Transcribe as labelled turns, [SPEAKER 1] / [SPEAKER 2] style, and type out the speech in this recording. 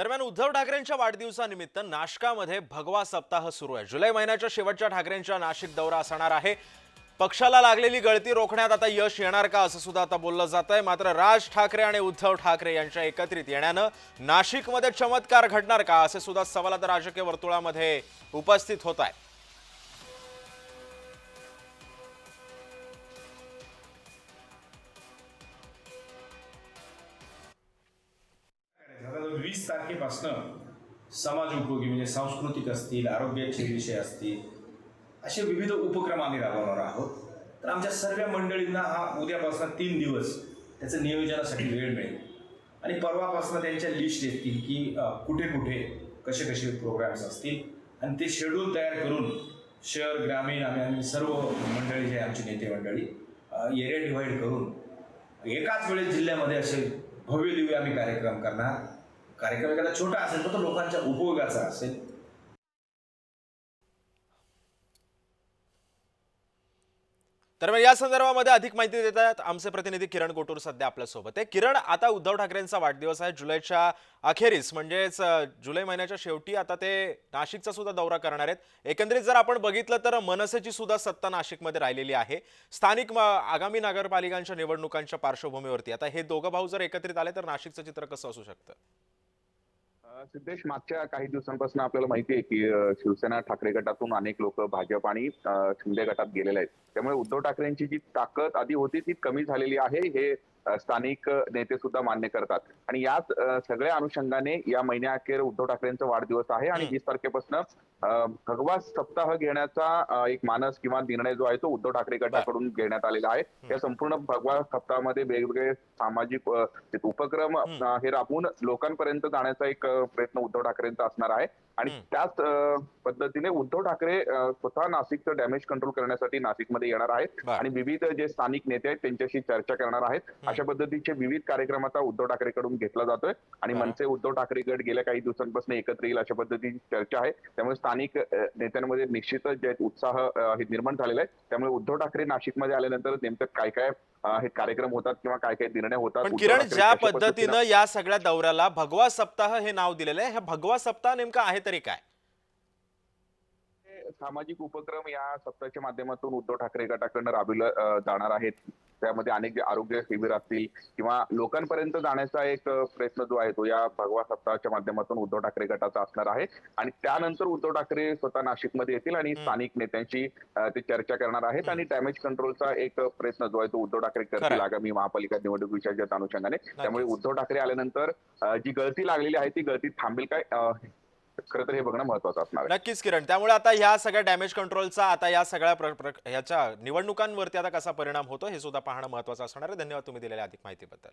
[SPEAKER 1] दरम्यान उद्धव ठाकरेंच्या वाढदिवसानिमित्त नाशकामध्ये भगवा सप्ताह सुरू आहे. जुलै महिन्याच्या शेवटच्या ठाकरेंच्या नाशिक दौरा असणार आहे. पक्षाला लागलेली गळती रोखण्यात आता यश येणार का असं सुद्धा आता बोललं जात आहे मात्र राज ठाकरे आणि उद्धव ठाकरे यांच्या एकत्रित येण्यानं नाशिकमध्ये चमत्कार घडणार का असे सुद्धा सवाल आता राजकीय वर्तुळामध्ये उपस्थित होत आहे.
[SPEAKER 2] वीस तारखेपासनं समाज उपयोगी म्हणजे सांस्कृतिक असतील आरोग्याचे विषय असतील असे विविध उपक्रम आम्ही राबवणार आहोत. तर आमच्या सर्व मंडळींना हा उद्यापासून तीन दिवस त्याचं नियोजनासाठी वेळ मिळेल. आणि परवापासून त्यांच्या लिस्ट येतील की कुठे कुठे कसे कसे प्रोग्राम्स असतील. आणि ते शेड्यूल तयार करून शहर ग्रामीण आम्ही आम्ही सर्व मंडळी जे आमची नेते मंडळी एरिया डिव्हाइड करून एकाच वेळेस जिल्ह्यामध्ये असे भव्य दिव्य आम्ही कार्यक्रम करणार. कार्यक्रम एखादा छोटा असेल तर तो लोकांच्या उपयोगाचा असेल.
[SPEAKER 1] दरम्यान या संदर्भामध्ये अधिक माहिती देत आहेत आमचे प्रतिनिधी किरण कोटूर सध्या आपल्यासोबत आहे. किरण आता उद्धव ठाकरेंचा वाढदिवस आहे जुलैच्या अखेरीस म्हणजेच जुलै महिन्याच्या शेवटी आता ते नाशिकचा सुद्धा दौरा करणार आहेत. एकंदरीत जर आपण बघितलं तर मनसेची सुद्धा सत्ता नाशिकमध्ये राहिलेली आहे. स्थानिक आगामी नगरपालिकांच्या निवडणुकांच्या पार्श्वभूमीवरती आता हे दोघं भाऊ जर एकत्रित आले तर नाशिकचं चित्र कसं असू शकतं?
[SPEAKER 3] सिद्धेश मागच्या काही दिवसांपासून आपल्याला माहिती आहे की शिवसेना ठाकरे गटातून अनेक लोक भाजप आणि शिंदे गटात गेलेले आहेत. त्यामुळे उद्धव ठाकरेंची जी ताकद आधी होती ती कमी झालेली आहे. हे स्थानिक नेते सुद्धा मान्य करतात. आणि याच सगळ्या अनुषंगाने या महिन्याअखेर उद्धव ठाकरेंचा वाढदिवस आहे आणि. वीस तारखेपासून भगवा सप्ताह घेण्याचा एक मानस किंवा निर्णय जो आहे तो उद्धव ठाकरे गटाकडून घेण्यात आलेला आहे. या संपूर्ण भगवा सप्ताहामध्ये वेगवेगळे सामाजिक उपक्रम हे राबवून लोकांपर्यंत जाण्याचा एक प्रयत्न उद्धव ठाकरेंचा असणार आहे. आणि. त्याच पद्धतीने उद्धव ठाकरे स्वतः नाशिकचं डॅमेज कंट्रोल करण्यासाठी नाशिकमध्ये येणार आहेत. आणि विविध जे स्थानिक नेते आहेत त्यांच्याशी चर्चा करणार आहेत. अशा पद्धतीचे विविध कार्यक्रम आता उद्धव ठाकरेकडून घेतला जातोय. आणि. मनसे उद्धव ठाकरे गट गेल्या काही दिवसांपासून एकत्र येईल अशा पद्धतीची चर्चा आहे. त्यामुळे स्थानिक नेत्यांमध्ये निश्चितच जे उत्साह हे निर्माण झालेला आहे. त्यामुळे उद्धव ठाकरे नाशिकमध्ये आल्यानंतर नेमकं काय काय हे कार्यक्रम होतात किंवा काय काय निर्णय होतात?
[SPEAKER 1] पण किरण ज्या पद्धतीनं या सगळ्या दौऱ्याला भगवा सप्ताह हे नाव दिलेलं आहे हे भगवा सप्ताह नेमका आहे तरी काय?
[SPEAKER 3] सामाजिक उपक्रम या सप्ताहाच्या माध्यमातून उद्धव ठाकरे गटाकडनं राबविलं जाणार आहेत. त्यामध्ये अनेक जे आरोग्य शिबिर असतील किंवा लोकांपर्यंत जाण्याचा एक प्रयत्न जो आहे तो या भगवा सप्ताहाच्या माध्यमातून उद्धव ठाकरे गटाचा असणार आहे. आणि त्यानंतर उद्धव ठाकरे स्वतः नाशिकमध्ये येतील आणि. स्थानिक नेत्यांशी ते चर्चा करणार आहेत आणि डॅमेज कंट्रोलचा एक प्रयत्न जो आहे तो उद्धव ठाकरे करतील. आगामी महापालिका निवडणुकीच्या अनुषंगाने. त्यामुळे उद्धव ठाकरे आल्यानंतर जी गळती लागलेली आहे ती गळती थांबेल काय? खरं तर हे बघणं महत्वाचं असणार आहे.
[SPEAKER 1] नक्कीच किरण. त्यामुळे आता ह्या सगळ्या डॅमेज कंट्रोलचा आता या सगळ्या प्र- प्र- ह्याच्या निवडणुकांवरती आता कसा परिणाम होतो हे सुद्धा पाहणं महत्वाचं असणार आहे. धन्यवाद तुम्ही दिलेल्या अधिक माहितीबद्दल.